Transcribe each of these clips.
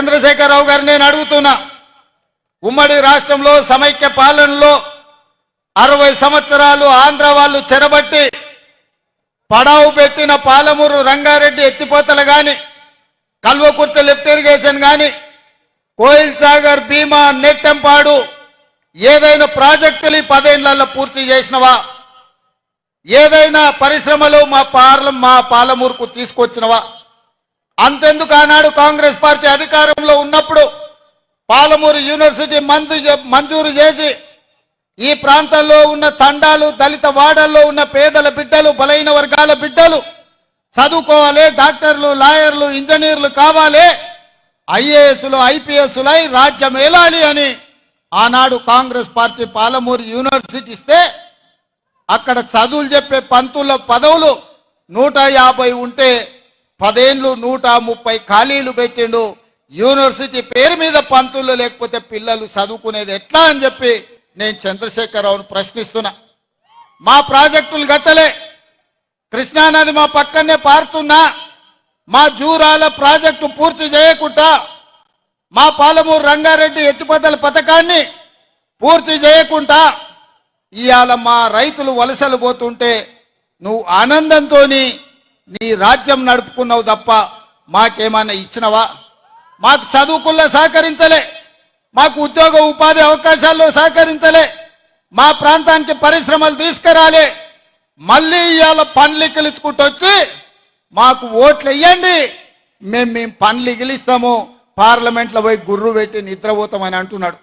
చంద్రశేఖరరావు గారిని నేను అడుగుతున్నా. ఉమ్మడి రాష్ట్రంలో సమైక్య పాలనలో అరవై సంవత్సరాలు ఆంధ్ర వాళ్ళు చెరబట్టి పడావు పెట్టిన పాలమూరు రంగారెడ్డి ఎత్తిపోతలు కానీ కల్వకుర్త లిఫ్ట్ ఇరిగేషన్ కానీ కోయిల్ సాగర్ భీమా నెట్టెంపాడు ఏదైనా ప్రాజెక్టులు ఈ పదేళ్ళలో పూర్తి చేసినవా? ఏదైనా పరిశ్రమలు మా పార్ల మా పాలమూరుకు తీసుకొచ్చినవా? అంతెందుకు ఆనాడు కాంగ్రెస్ పార్టీ అధికారంలో ఉన్నప్పుడు పాలమూరు యూనివర్సిటీ మంజు మంజూరు చేసి ఈ ప్రాంతంలో ఉన్న తండాలు దళిత వాడల్లో ఉన్న పేదల బిడ్డలు బలైన వర్గాల బిడ్డలు చదువుకోవాలి డాక్టర్లు లాయర్లు ఇంజనీర్లు కావాలి ఐఏఎస్లు ఐపీఎస్లై రాజ్యం ఏలాలి అని ఆనాడు కాంగ్రెస్ పార్టీ పాలమూరు యూనివర్సిటీ ఇస్తే అక్కడ చదువులు చెప్పే పంతుల పదవులు నూట యాభై ఉంటే పదేండ్లు నూట ముప్పై ఖాళీలు పెట్టిండు. యూనివర్సిటీ పేరు మీద పంతులు లేకపోతే పిల్లలు చదువుకునేది ఎట్లా అని చెప్పి నేను చంద్రశేఖరరావును ప్రశ్నిస్తున్నా. మా ప్రాజెక్టులు గట్టలే. కృష్ణానది మా పక్కనే పారుతున్నా. మా జూరాల ప్రాజెక్టు పూర్తి చేయకుండా మా పాలమూరు రంగారెడ్డి ఎత్తిపోతల పథకాన్ని పూర్తి చేయకుండా ఇవాళ మా రైతులు వలసలు పోతుంటే నువ్వు ఆనందంతో నీ రాజ్యం నడుపుకున్నావు తప్ప మాకేమన్నా ఇచ్చినవా? మాకు చదువుకుల్లో సహకరించలే. మాకు ఉద్యోగ ఉపాధి అవకాశాల్లో సహకరించలే. మా ప్రాంతానికి పరిశ్రమలు తీసుకురాలే. మళ్ళీ ఇవాళ పనులు ఇకిలించుకుంటూ వచ్చి మాకు ఓట్లు ఇవ్వండి మేము మేము పనులు ఇగిలిస్తాము పార్లమెంట్లో పోయి గుర్రు పెట్టి నిద్రపోతామని అంటున్నాడు.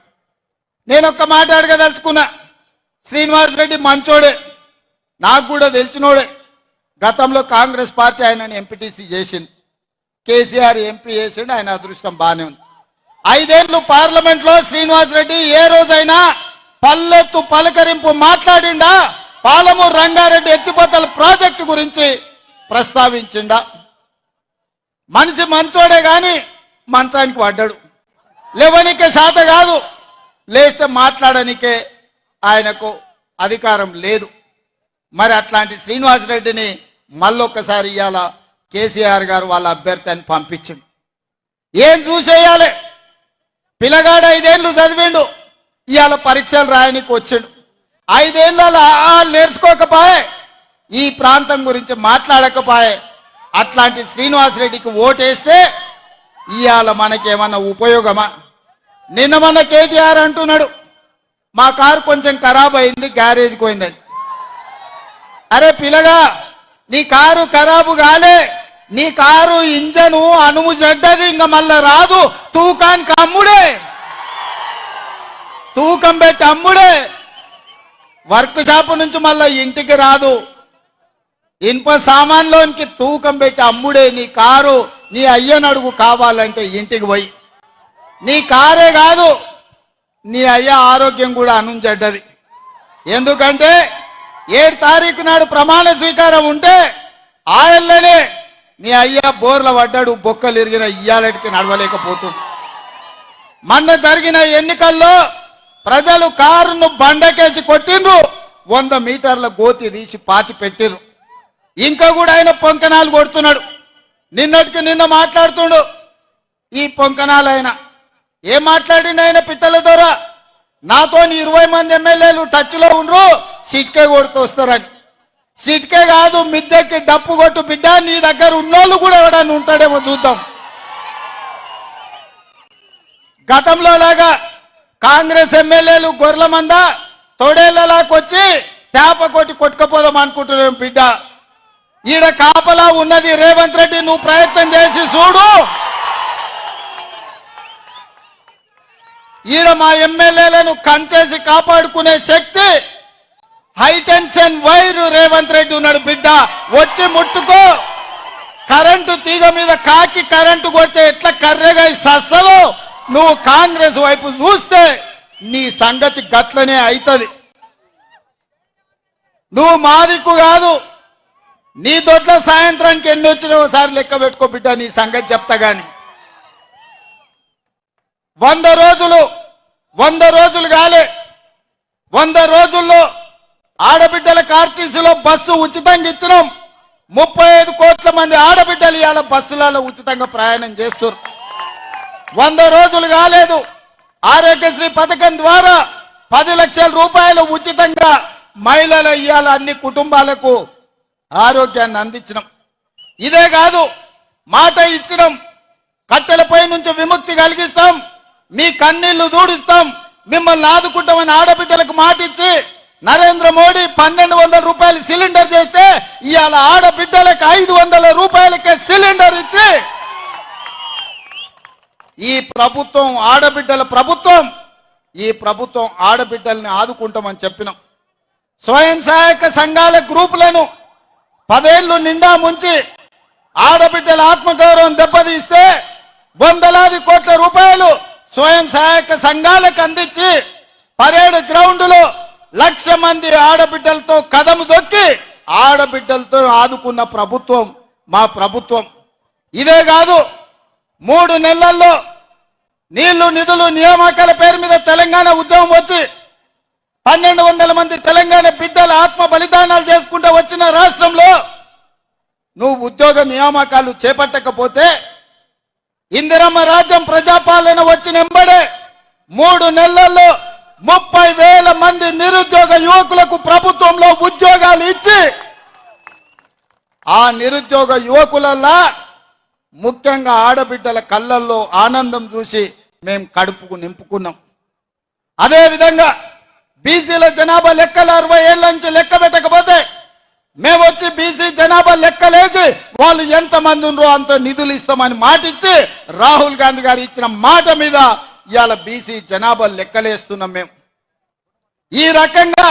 నేను ఒక్క మాట అడగదలుచుకున్నా. శ్రీనివాసరెడ్డి మంచోడే. నాకు కూడా తెలిసినోడే. గతంలో కాంగ్రెస్ పార్టీ ఆయనని ఎంపీటీసీ చేసింది. కేసీఆర్ ఎంపీ చేసిండు ఆయన అదృష్టం బాగానే ఉంది. ఐదేళ్ళు పార్లమెంట్లో శ్రీనివాసరెడ్డి ఏ రోజైనా పల్లెత్తు పలకరింపు మాట్లాడిండా? పాలమూరు రంగారెడ్డి ఎత్తిపోతల ప్రాజెక్టు గురించి ప్రస్తావించిండా? మనిషి మంచోడే గాని మంచానికి పడ్డాడు. లేవనికే శాత కాదు లేస్తే మాట్లాడనికే ఆయనకు అధికారం లేదు. మరి అట్లాంటి శ్రీనివాసరెడ్డిని మళ్ళొక్కసారి ఇవాళ కేసీఆర్ గారు వాళ్ళ అభ్యర్థి అని పంపించిండు. ఏం చూసేయాలి? పిల్లగాడు ఐదేళ్ళు చదివిండు. ఇవాళ పరీక్షలు రాయనికి వచ్చిండు. ఐదేళ్ళలో నేర్చుకోకపోయే ఈ ప్రాంతం గురించి మాట్లాడకపోయే అట్లాంటి శ్రీనివాసరెడ్డికి ఓటేస్తే ఇవాళ మనకేమన్నా ఉపయోగమా? నిన్న మన కేటీఆర్ అంటున్నాడు మా కారు కొంచెం ఖరాబ్ అయింది గ్యారేజ్కి పోయిందని. అరే పిల్లగా నీ కారు ఖరాబు కాలే నీ కారు ఇంజను అనుము చెడ్డది ఇంకా మళ్ళా రాదు. తూకానికి అమ్ముడే. తూకం పెట్టి అమ్ముడే. వర్క్ షాప్ నుంచి మళ్ళా ఇంటికి రాదు. ఇనుప సామాన్లోనికి తూకం పెట్టి అమ్ముడే నీ కారు. నీ అయ్యనడుగు కావాలంటే ఇంటికి పోయి. నీ కారే కాదు నీ అయ్య ఆరోగ్యం కూడా అనుంచెడ్డది ఎందుకంటే ఏడు తారీఖు నాడు ప్రమాణ స్వీకారం ఉంటే ఆయనలోనే నీ అయ్య బోర్ల పడ్డాడు బొక్కలు ఇరిగిన ఇయ్యాలటికి నడవలేకపోతుంది మొన్న జరిగిన ఎన్నికల్లో ప్రజలు కారును బండకేసి కొట్టిండ్రు వంద మీటర్ల గోతి తీసి పాతి పెట్టిర్రు. ఇంకా కూడా ఆయన పొంకనాలు కొడుతున్నాడు. నిన్నటికి నిన్న మాట్లాడుతుండు ఈ పొంకనాలు ఆయన ఏం మాట్లాడిండు ఆయన పిట్టల ద్వారా? నాతో ఇరవై మంది ఎమ్మెల్యేలు టచ్లో ఉండ్రు సిట్కే కొడుతూ వస్తారని సిట్కే కాదు మిద్దెకి డప్పు కొట్టు బిడ్డ నీ దగ్గర ఉన్నోళ్ళు కూడా ఎవడని ఉంటాడేమో చూద్దాం. గతంలో లాగా కాంగ్రెస్ ఎమ్మెల్యేలు గొర్రెల మంద తొడేళ్ళలాకొచ్చి తేప కొట్టి కొట్టుకపోదాం అనుకుంటున్నాం బిడ్డ. ఈడ కాపలా ఉన్నది రేవంత్ రెడ్డి నువ్వు ప్రయత్నం చేసి చూడు. ఈడ మా ఎమ్మెల్యేలను కంచేసి కాపాడుకునే శక్తి high tension wire Revanth Reddy ఉన్నాడు బిడ్డ. వచ్చి ముట్టుకో. కరెంటు తీగ మీద కాకి కరెంటు కొడితే ఎట్లా కర్రెగా సస్తలో నువ్వు కాంగ్రెస్ వైపు చూస్తే నీ సంగతి గట్లనే అవుతుంది నువ్వు మాదిక్కు కాదు. నీ దొడ్ల సాయంత్రానికి ఎన్ని వచ్చినా ఒకసారి లెక్క పెట్టుకో బిడ్డ నీ సంగతి చెప్తా గాని. వంద రోజులు వంద రోజులు కాలే. వంద రోజుల్లో ఆడబిడ్డలకు ఆర్టీసీలో బస్సు ఉచితంగా ఇచ్చినాం. ముప్పై ఐదు కోట్ల మంది ఆడబిడ్డలు ఇవాళ బస్సులలో ఉచితంగా ప్రయాణం చేస్తారు వంద రోజులు కాలేదు. ఆరోగ్యశ్రీ పథకం ద్వారా పది లక్షల రూపాయలు ఉచితంగా మహిళలు ఇయ్యాల అన్ని కుటుంబాలకు ఆరోగ్యాన్ని అందించడం ఇదే కాదు మాట ఇచ్చడం కట్టెలపై నుంచి విముక్తి కలిగిస్తాం. మీ కన్నీళ్ళు దూడిస్తాం. మిమ్మల్ని ఆదుకుంటామని ఆడబిడ్డలకు మాట ఇచ్చి నరేంద్ర మోడీ పన్నెండు వందల రూపాయలు సిలిండర్ చేస్తే ఇవాళ ఆడబిడ్డలకు ఐదు వందల రూపాయలకే సిలిండర్ ఇచ్చి ఈ ప్రభుత్వం ఆడబిడ్డల ప్రభుత్వం ఈ ప్రభుత్వం ఆడబిడ్డల్ని ఆదుకుంటామని చెప్పినాం. స్వయం సహాయక సంఘాల గ్రూపులను పదేళ్ళు నిండా ముంచి ఆడబిడ్డల ఆత్మగౌరవం దెబ్బతీస్తే వందలాది కోట్ల రూపాయలు స్వయం సహాయక సంఘాలకు అందించి పరేడ్ గ్రౌండ్లో లక్ష మంది ఆడబిడ్డలతో కదము దొక్కి ఆడబిడ్డలతో ఆదుకున్న ప్రభుత్వం మా ప్రభుత్వం. ఇదే కాదు మూడు నెలల్లో నీళ్ళు నిధులు నియామకాల పేరు మీద తెలంగాణ ఉద్యమం వచ్చి పన్నెండు వందల మంది తెలంగాణ బిడ్డల ఆత్మ బలిదానాలు చేసుకుంటూ వచ్చిన రాష్ట్రంలో నువ్వు ఉద్యోగ నియామకాలు చేపట్టకపోతే ఇందిరమ్మ రాజ్యం ప్రజాపాలన వచ్చిన ఎంబడే మూడు నెలల్లో ముప్పై వేల మంది నిరుద్యోగ యువకులకు ప్రభుత్వంలో ఉద్యోగాలు ఇచ్చి ఆ నిరుద్యోగ యువకులల్లా ముఖ్యంగా ఆడబిడ్డల కళ్ళల్లో ఆనందం చూసి మేము కడుపుకు నింపుకున్నాం. అదేవిధంగా బీసీల జనాభా లెక్కలు అరవై ఏళ్ళ నుంచి లెక్క పెట్టకపోతే మేము వచ్చి బీసీ జనాభా లెక్కలేసి వాళ్ళు ఎంత మంది ఉన్నారో అంత నిధులు ఇస్తామని మాట ఇచ్చి రాహుల్ గాంధీ గారు ఇచ్చిన మాట మీద ఇవాళ బీసీ జనాభా లెక్కలేస్తున్నాం మేము. ఈ రకంగా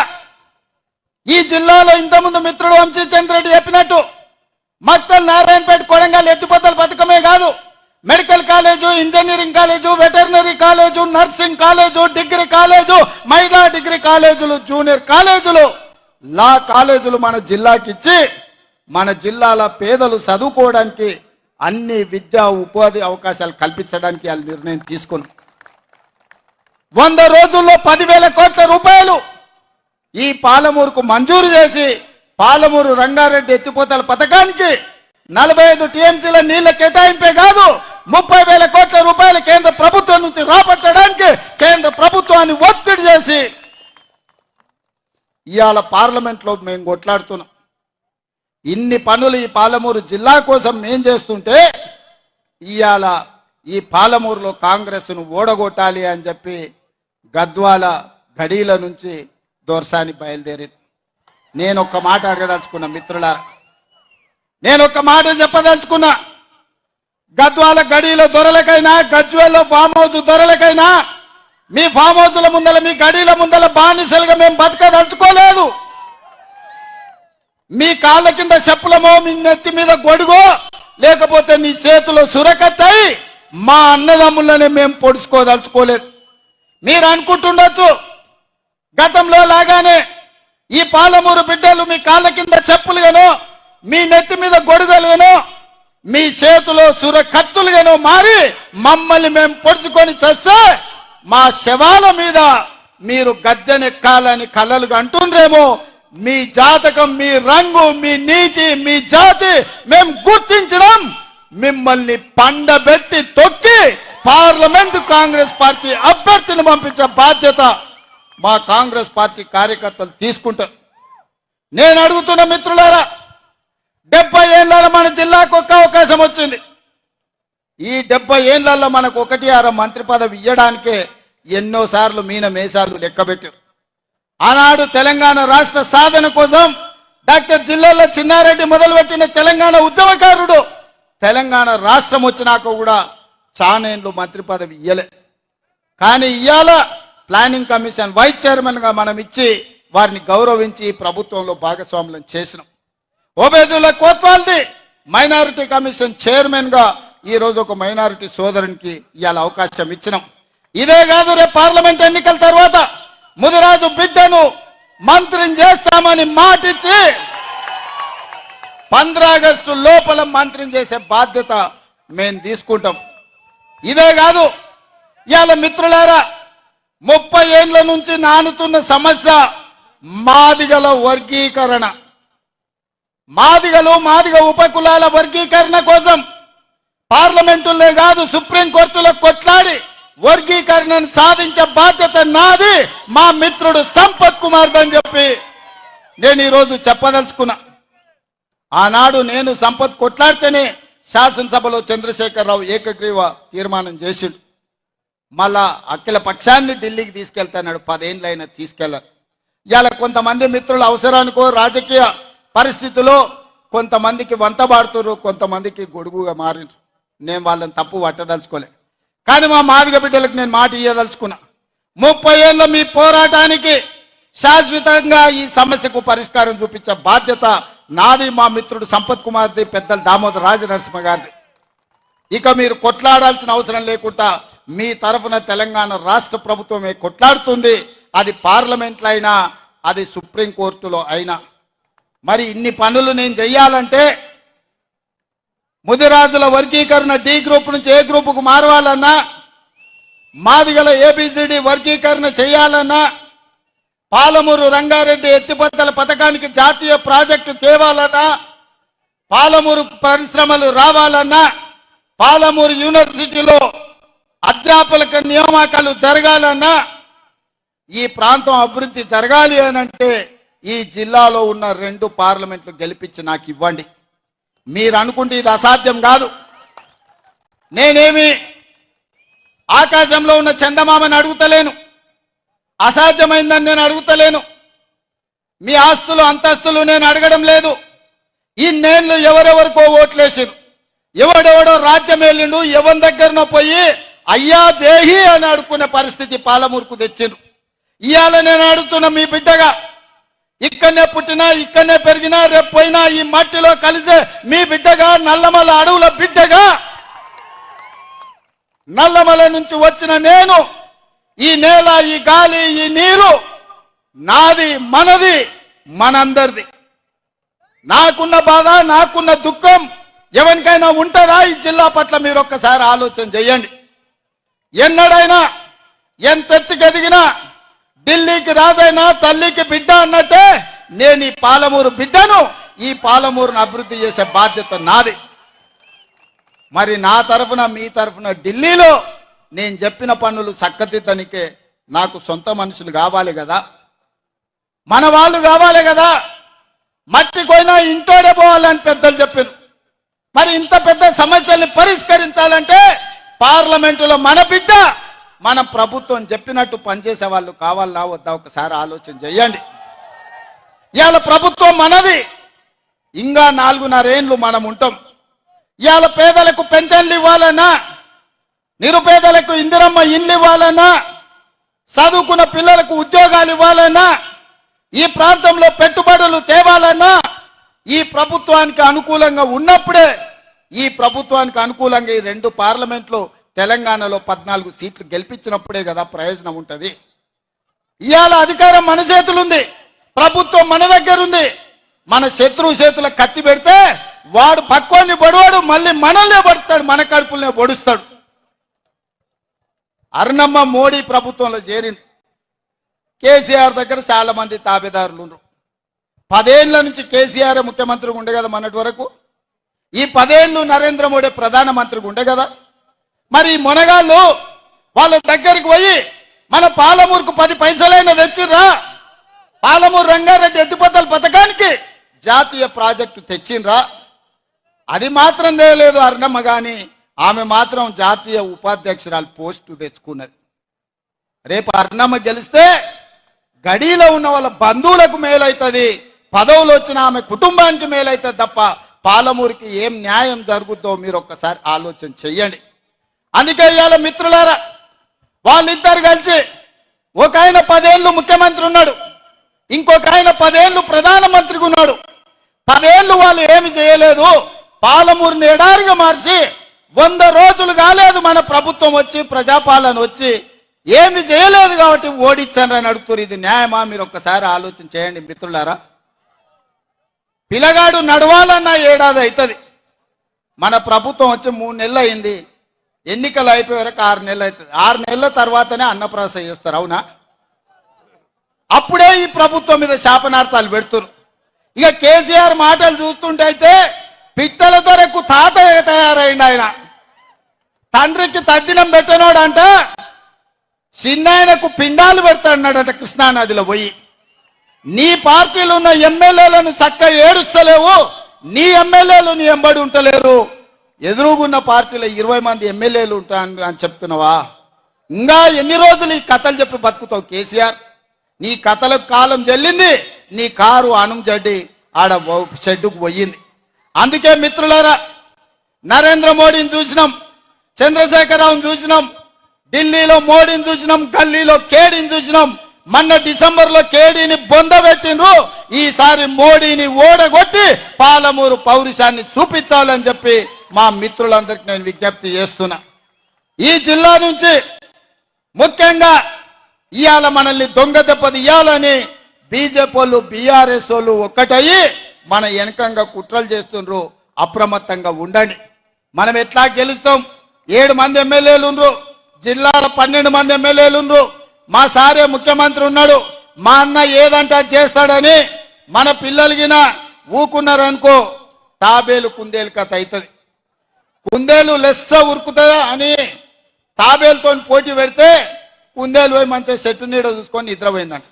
ఈ జిల్లాలో ఇంతకుముందు మిత్రుడు వంశీచంద్రెడ్డి చెప్పినట్టు మక్తల్ నారాయణపేట కొడంగల్ ఎత్తిపోతల పథకమే కాదు medical college engineering college veterinary college nursing college degree college మహిళా డిగ్రీ కాలేజీలు జూనియర్ కాలేజీలు లా కాలేజీలు మన జిల్లాకి ఇచ్చి మన జిల్లాల పేదలు చదువుకోవడానికి అన్ని విద్యా ఉపాధి అవకాశాలు కల్పించడానికి వాళ్ళు నిర్ణయం తీసుకున్నాం. వంద రోజుల్లో పదివేల కోట్ల రూపాయలు ఈ పాలమూరుకు మంజూరు చేసి పాలమూరు రంగారెడ్డి ఎత్తిపోతల పథకానికి నలభై ఐదు టీఎంసీల నీళ్ళ కేటాయింపే కాదు ముప్పై వేల కోట్ల రూపాయలు కేంద్ర ప్రభుత్వం నుంచి రాబట్టడానికి కేంద్ర ప్రభుత్వాన్ని ఒత్తిడి చేసి ఇవాళ పార్లమెంట్లో మేము కొట్లాడుతున్నాం. ఇన్ని పనులు ఈ పాలమూరు జిల్లా కోసం మేం చేస్తుంటే ఇవాళ ఈ పాలమూరులో కాంగ్రెస్ను ఓడగొట్టాలి అని చెప్పి గద్వాల గడీల నుంచి దోర్సాని బయలుదేరి. నేను ఒక మాట అడగదలుచుకున్నా మిత్రులారా. నేను ఒక మాట చెప్పదలుచుకున్నా. గద్వాల గడీలో దొరలకైనా గజ్వేల్లో ఫామ్ హౌస్ దొరలకైనా మీ ఫామ్ హౌస్ల ముందల మీ గడీల ముందల బానిసలుగా మేము బతకదలుచుకోలేదు. మీ కాళ్ళ కింద చెప్పులమో మీ నెత్తి మీద గొడుగో లేకపోతే నీ చేతిలో సురకత్తయి మా అన్నదమ్ములనే మేము పొడుచుకోదలుచుకోలేదు. మీరు అనుకుంటుండొచ్చు. గతంలో లాగానే ఈ పాలమూరు బిడ్డలు మీ కాళ్ళ కింద చెప్పులుగానో మీ నెత్తి మీద గొడుగలుగానో మీ చేతిలో సుర కత్తులుగానో మారి మమ్మల్ని మేము పొడుచుకొని చేస్తే మా శవాల మీద మీరు గద్దెనెక్కాలని కళ్ళలు అంటుండ్రేమో. మీ జాతకం మీ రంగు మీ నీతి మీ జాతి మేము గుర్తించడం మిమ్మల్ని పండబెట్టి తొక్కి పార్లమెంట్ కాంగ్రెస్ పార్టీ అభ్యర్థిని పంపించే బాధ్యత మా కాంగ్రెస్ పార్టీ కార్యకర్తలు తీసుకుంటారు. నేను అడుగుతున్న మిత్రులారా డెబ్బై ఏళ్ళలో మన జిల్లాకు ఒక్క అవకాశం వచ్చింది. ఈ డెబ్బై ఏళ్ళలో మనకు ఒకటి అర మంత్రి పదవి ఇవ్వడానికే ఎన్నోసార్లు మీన మేసాలు లెక్కబెట్టారు ఆనాడు తెలంగాణ రాష్ట్ర సాధన కోసం డాక్టర్ జిల్లాలో చిన్నారెడ్డి మొదలుపెట్టిన తెలంగాణ ఉద్యమకారుడు తెలంగాణ రాష్ట్రం వచ్చినాక కూడా చానేళ్ళు మంత్రి పదవి ఇయ్యలే. కానీ ఇయ్యాల ప్లానింగ్ కమిషన్ వైస్ చైర్మన్గా మనం ఇచ్చి వారిని గౌరవించి ప్రభుత్వంలో భాగస్వాములను చేసినాం. ఓబేదుల్లా కోత్వాల్ది మైనారిటీ కమిషన్ చైర్మన్గా ఈరోజు ఈ రోజు ఒక మైనారిటీ సోదరునికి ఇవాళ అవకాశం ఇచ్చినాం. ఇదే కాదు రేపు పార్లమెంట్ ఎన్నికల తర్వాత ముదిరాజు బిడ్డను మంత్రిని చేస్తామని మాటిచ్చి ఆగస్టు లోపల మంత్రిని చేసే బాధ్యత మేము తీసుకుంటాం. ఇదే కాదు ఇవాళ మిత్రులారా ముప్పై ఏండ్ల నుంచి నానుతున్న సమస్య మాదిగల వర్గీకరణ. మాదిగలు మాదిగ ఉపకులాల వర్గీకరణ కోసం పార్లమెంటులే కాదు సుప్రీంకోర్టులో కొట్లాడి వర్గీకరణను సాధించే బాధ్యత నాది మా మిత్రుడు సంపత్ కుమార్ అని చెప్పి నేను ఈరోజు చెప్పదలుచుకున్నా. ఆనాడు నేను సంపత్ కొట్లాడితేనే శాసనసభలో చంద్రశేఖరరావు ఏకగ్రీవ తీర్మానం చేసిండు. మళ్ళా అఖిల పక్షాన్ని ఢిల్లీకి తీసుకెళ్తాడు పదేళ్ళైనా తీసుకెళ్ళారు ఇవాళ కొంతమంది మిత్రుల అవసరానికో రాజకీయ పరిస్థితిలో కొంతమందికి వంతబాడుతున్నారు కొంతమందికి గొడుగుగా మారిండ్రు. నేను వాళ్ళని తప్పు పట్టదలుచుకోలే. కానీ మా మాదిగ బిడ్డలకు నేను మాట ఇయ్యదలుచుకున్నా. ముప్పై ఏళ్ళ మీ పోరాటానికి శాశ్వతంగా ఈ సమస్యకు పరిష్కారం చూపించే బాధ్యత నాది మా మిత్రుడు సంపత్ కుమార్ది పెద్దలు దామోదర్ రాజనరసింహ గారిది. ఇక మీరు కొట్లాడాల్సిన అవసరం లేకుండా మీ తరఫున తెలంగాణ రాష్ట్ర ప్రభుత్వమే కొట్లాడుతుంది. అది పార్లమెంట్లో అయినా అది సుప్రీంకోర్టులో అయినా. మరి ఇన్ని పనులు నేను చెయ్యాలంటే ముదిరాజుల వర్గీకరణ డి గ్రూప్ నుంచి ఏ గ్రూపుకు మారవాలన్నా మాదిగల ఏబిసిడి వర్గీకరణ చేయాలన్నా పాలమూరు రంగారెడ్డి ఎత్తిపోతల పథకానికి జాతీయ ప్రాజెక్టు తేవాలన్నా పాలమూరు పరిశ్రమలు రావాలన్నా పాలమూరు యూనివర్సిటీలో అధ్యాపకుల నియామకాలు జరగాలన్నా ఈ ప్రాంతం అభివృద్ధి జరగాలి అని అంటే ఈ జిల్లాలో ఉన్న రెండు పార్లమెంట్లు గెలిపించి నాకు ఇవ్వండి. మీరు అనుకుంటే ఇది అసాధ్యం కాదు. నేనేమి ఆకాశంలో ఉన్న చందమామని అడుగుతలేను. అసాధ్యమైందని నేను అడుగుతలేను. మీ ఆస్తులు అంతస్తులు నేను అడగడం లేదు. ఈ ఇన్నేళ్ళు ఎవరెవరికో ఓట్లేసిరు. ఎవడెవడో రాజ్యం వెళ్ళిండు ఎవరి దగ్గరనో పోయి అయ్యా దేహి అని అడుక్కునే పరిస్థితి పాలమూరుకు తెచ్చిండ్రు. ఇవాళ నేను అడుగుతున్న మీ బిడ్డగా ఇక్కడనే పుట్టినా ఇక్కడనే పెరిగినా రేపు పోయినా ఈ మట్టిలో కలిసే మీ బిడ్డగా నల్లమల అడవుల బిడ్డగా నల్లమల నుంచి వచ్చిన నేను ఈ నేల ఈ గాలి ఈ నీరు నాది మనది మనందరిది. నాకున్న బాధ నాకున్న దుఃఖం ఎవరికైనా ఉంటుందా? ఈ జిల్లా పట్ల మీరు ఒక్కసారి ఆలోచన చేయండి. ఎన్నడైనా ఎంతెత్తుకెదిగినా ఢిల్లీకి రాజైనా తల్లికి బిడ్డ అన్నట్టే నేను ఈ పాలమూరు బిడ్డను ఈ పాలమూరును అభివృద్ధి చేసే బాధ్యత నాది. మరి నా తరఫున మీ తరఫున ఢిల్లీలో నేను చెప్పిన పనులు చక్కదిద్దనికే నాకు సొంత మనుషులు కావాలి కదా? మన వాళ్ళు కావాలి కదా? మట్టి పోయినా ఇంటోడే పోవాలని పెద్దలు చెప్పారు. మరి ఇంత పెద్ద సమస్యల్ని పరిష్కరించాలంటే పార్లమెంటులో మన బిడ్డ మన ప్రభుత్వం చెప్పినట్టు పనిచేసే వాళ్ళు కావాలా వద్దా? ఒకసారి ఆలోచన చేయండి ఇవాళ ప్రభుత్వం మనది. ఇంకా నాలుగున్నరేండ్లు మనం ఉంటాం. ఇవాళ పేదలకు పెన్షన్లు ఇవ్వాలన్నా నిరుపేదలకు ఇందిరమ్మ ఇల్లు ఇవ్వాలన్నా చదువుకున్న పిల్లలకు ఉద్యోగాలు ఇవ్వాలన్నా ఈ ప్రాంతంలో పెట్టుబడులు తేవాలన్నా ఈ ప్రభుత్వానికి అనుకూలంగా ఉన్నప్పుడే ఈ ప్రభుత్వానికి అనుకూలంగా ఈ రెండు పార్లమెంట్లు తెలంగాణలో పద్నాలుగు సీట్లు గెలిపించినప్పుడే కదా ప్రయోజనం ఉంటుంది. ఇవాళ అధికారం మన చేతులుంది ప్రభుత్వం మన దగ్గర ఉంది మన శత్రువు చేతుల కత్తి పెడితే వాడు పక్వాన్ని పడువాడు మళ్ళీ మనల్నే పడతాడు మన కడుపులనే పొడుస్తాడు. అరుణమ్మ మోడీ ప్రభుత్వంలో చేరింది. కేసీఆర్ దగ్గర చాలా మంది తాబేదారులు ఉన్నారు పదేళ్ళ నుంచి కేసీఆర్ ముఖ్యమంత్రిగా ఉండే కదా మొన్నటి వరకు. ఈ పదేళ్ళు నరేంద్ర మోడీ ప్రధానమంత్రిగా ఉండే కదా. మరి మొనగాళ్ళు వాళ్ళ దగ్గరికి పోయి మన పాలమూరుకు పది పైసలైనా తెచ్చిర్రా? పాలమూరు రంగారెడ్డి ఎత్తిపోతల పథకానికి జాతీయ ప్రాజెక్టు తెచ్చిండ్రా? అది మాత్రం తేలేదు అరుణమ్మ కానీ ఆమె మాత్రం జాతీయ ఉపాధ్యక్షురాలు పోస్టు తెచ్చుకున్నది. రేపు అరుణమ్మ గెలిస్తే గడిలో ఉన్న వాళ్ళ బంధువులకు మేలవుతుంది పదవులు వచ్చిన ఆమె కుటుంబానికి మేలవుతుంది తప్ప పాలమూరికి ఏం న్యాయం జరుగుద్దో మీరు ఒక్కసారి ఆలోచన చెయ్యండి. అందుకే ఇవాళ మిత్రులారా వాళ్ళిద్దరు కలిసి ఒక ఆయన పదేళ్ళు ముఖ్యమంత్రి ఉన్నాడు ఇంకొక ఆయన పదేళ్ళు ప్రధానమంత్రిగా ఉన్నాడు. పదేళ్ళు వాళ్ళు ఏమి చేయలేదు పాలమూరిని ఎడారిగా మార్చి వంద రోజులు కాలేదు మన ప్రభుత్వం వచ్చి ప్రజాపాలన వచ్చి ఏమి చేయలేదు కాబట్టి ఓడించారని అడుగుతారు ఇది న్యాయమా? మీరు ఒక్కసారి ఆలోచన చేయండి మిత్రులారా. పిల్లగాడు నడవాలన్న ఏడాది అవుతుంది మన ప్రభుత్వం వచ్చి మూడు నెలలు అయింది. ఎన్నికలు అయిపోయే వరకు ఆరు నెలలు అవుతుంది ఆరు నెలల తర్వాతనే అన్నప్రాస చేస్తారు అవునా? అప్పుడే ఈ ప్రభుత్వం మీద శాపనార్థాలు పెడుతురు ఇక కేసీఆర్ మాటలు చూస్తుంటే అయితే పిత్తలతో దొరకు తాతయ్య తయారైంది ఆయన. తండ్రికి తద్దినం పెట్టనోడు అంట చిన్నాయనకు పిండాలు పెడతాడన్నాడట కృష్ణానదిలో పోయి. నీ పార్టీలో ఉన్న ఎమ్మెల్యేలను చక్క ఏడుస్తలేవు నీ ఎమ్మెల్యేలు నీ ఎంబడి ఉంటలేరు. ఎదురుగున్న పార్టీలో ఇరవై మంది ఎమ్మెల్యేలు ఉంటా అని చెప్తున్నావా? ఇంకా ఎన్ని రోజులు ఈ కథలు చెప్పి బతుకుతావు కేసీఆర్? నీ కథలకు కాలం చెల్లింది నీ కారు అణం జడ్డి ఆడ షెడ్డుకు పోయింది. అందుకే మిత్రులారా నరేంద్ర మోడీని చూసినాం చంద్రశేఖరరావుని చూసినాం ఢిల్లీలో మోడీని చూసినాం గల్లీలో కేడీని చూసినాం మొన్న డిసెంబర్లో కేడీని బొందబెట్టిండ్రు ఈసారి మోడీని ఓడగొట్టి పాలమూరు పౌరుషాన్ని చూపించాలని చెప్పి మా మిత్రులందరికి నేను విజ్ఞప్తి చేస్తున్నా. ఈ జిల్లా నుంచి ముఖ్యంగా ఇవాళ మనల్ని దొంగ దెబ్బది ఇవ్వాలని బీజేపీ వాళ్ళు బీఆర్ఎస్ వాళ్ళు ఒక్కటయ్యి మన వెనకంగా కుట్రలు చేస్తుండ్రు అప్రమత్తంగా ఉండండి. మనం ఎట్లా గెలుస్తాం? ఏడు మంది ఎమ్మెల్యేలు ఉండ్రు జిల్లాల పన్నెండు మంది ఎమ్మెల్యేలు ఉండ్రు. మా సారే ముఖ్యమంత్రి ఉన్నాడు మా అన్న ఏదంటే అది చేస్తాడని మన పిల్లలకిన ఊకున్నారనుకో తాబేలు కుందేలు కథ అవుతుంది కుందేలు లెస్స ఉరుకుతుందా అని తాబేలుతో పోటీ పెడితే కుందేలు పోయి మంచిగా చెట్టు నీడ చూసుకొని నిద్రపోయిందంట.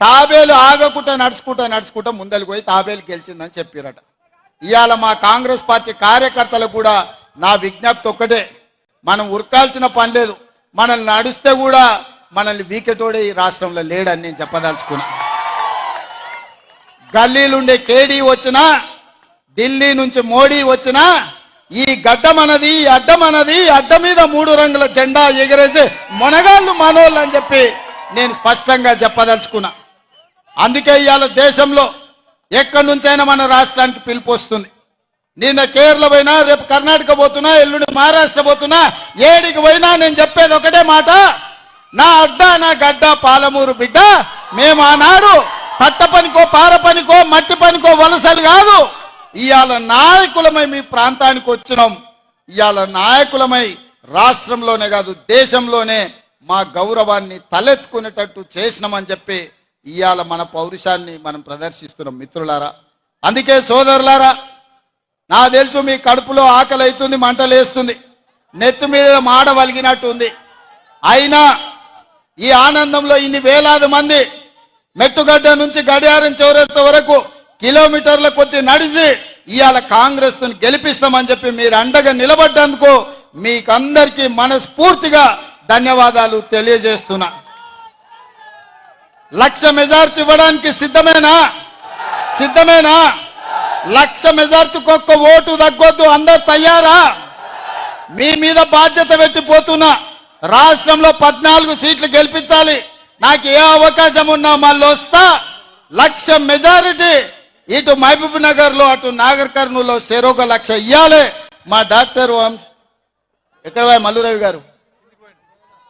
తాబేలు ఆగకుండా నడుచుకుంటా నడుచుకుంటా ముందలు పోయి తాబేలు గెలిచిందని చెప్పారట. ఇవాళ మా కాంగ్రెస్ పార్టీ కార్యకర్తలకు కూడా నా విజ్ఞప్తి ఒక్కటే. మనం ఉరకాల్సిన పని లేదు. మనల్ని నడిస్తే కూడా మనల్ని వీకెటోడే ఈ రాష్ట్రంలో లేడని నేను చెప్పదలుచుకున్నా. గల్లీలుండే కేడీ వచ్చినా ఢిల్లీ నుంచి మోడీ వచ్చినా ఈ గడ్డం అన్నది ఈ అడ్డం మనది ఈ అడ్డ మీద మూడు రంగుల జెండా ఎగరేసి మొనగాళ్ళు మనోళ్ళు అని చెప్పి నేను స్పష్టంగా చెప్పదలుచుకున్నా. అందుకే ఇవాళ దేశంలో ఎక్కడి నుంచైనా మన రాష్ట్రానికి పిలుపు వస్తుంది. నిన్న కేరళ పోయినా రేపు కర్ణాటక పోతున్నా ఎల్లుండి మహారాష్ట్ర పోతున్నా ఏడికి పోయినా నేను చెప్పేది ఒకటే మాట. నా అడ్డ నా గడ్డ పాలమూరు బిడ్డ మేము ఆనాడు పట్ట పనికో పార పనికో మట్టి పనికో వలసలు కాదు. ఇవాళ నాయకులమై మీ ప్రాంతానికి వచ్చినాం. ఇవాళ నాయకులమై రాష్ట్రంలోనే కాదు దేశంలోనే మా గౌరవాన్ని తలెత్తుకునేటట్టు చేసినామని చెప్పి ఇవాళ మన పౌరుషాన్ని మనం ప్రదర్శిస్తున్నాం మిత్రులారా. అందుకే సోదరులారా నా తెలుసు మీ కడుపులో ఆకలి అవుతుంది మంటలేస్తుంది. నెత్తి మీద మాడవలిగినట్టు ఉంది అయినా ఈ ఆనందంలో ఇన్ని వేలాది మంది మెట్టుగడ్డ నుంచి గడియారం చౌరస్త వరకు కిలోమీటర్ల కొద్ది నడిచి ఇవాళ కాంగ్రెస్ గెలిపిస్తామని చెప్పి మీరు అండగా నిలబడ్డందుకు మీకందరికీ మనస్ఫూర్తిగా ధన్యవాదాలు తెలియజేస్తున్నా. లక్ష మెజార్టీ ఇవ్వడానికి సిద్ధమేనా? సిద్ధమేనా? లక్ష మెజార్టీకి ఒక్క ఓటు తగ్గొద్దు అందరు తయారా? మీ మీద బాధ్యత పెట్టిపోతున్నా రాష్ట్రంలో పద్నాలుగు సీట్లు గెలిపించాలి. నాకు ఏ అవకాశం ఉన్నా మళ్ళీ వస్తా. లక్ష మెజారిటీ ఇటు మహబూబ్ నగర్లో అటు నాగర్ కర్నూలులో చెరొక లక్ష ఇయ్యాలి. మా డాక్టర్ వంశ ఎక్కడ మల్లురవి గారు?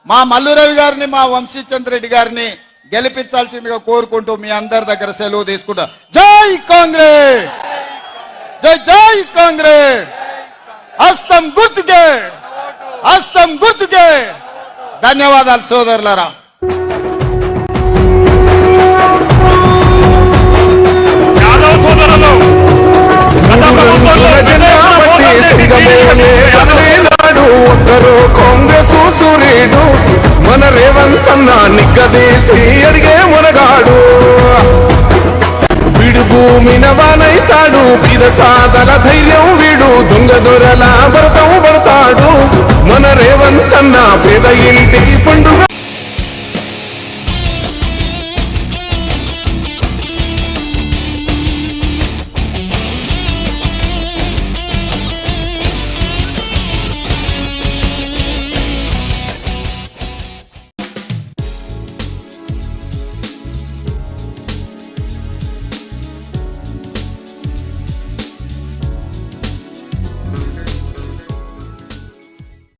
మా మల్లురవి గారిని మా వంశీచంద్ర రెడ్డి గారిని గెలిపించాల్సిందిగా కోరుకుంటూ మీ అందరి దగ్గర సెలవు తీసుకుంటా. జై కాంగ్రెస్! జై జై కాంగ్రెస్! హస్తం గుర్తుకే! హస్తం గుర్తుకే! ధన్యవాదాలు సోదరులారా. ఒక్కరు కాంగ్రెస్ సూర్యుడు మన రేవంత్ నిగ్గదీసి అడిగే మునగాడు. వీడు భూమిన వానైతాడు పిద సాదల ధైర్యం వీడు దొంగ దొరల భరతం పడతాడు. మన రేవంత్ పేద ఇంటి పండుగ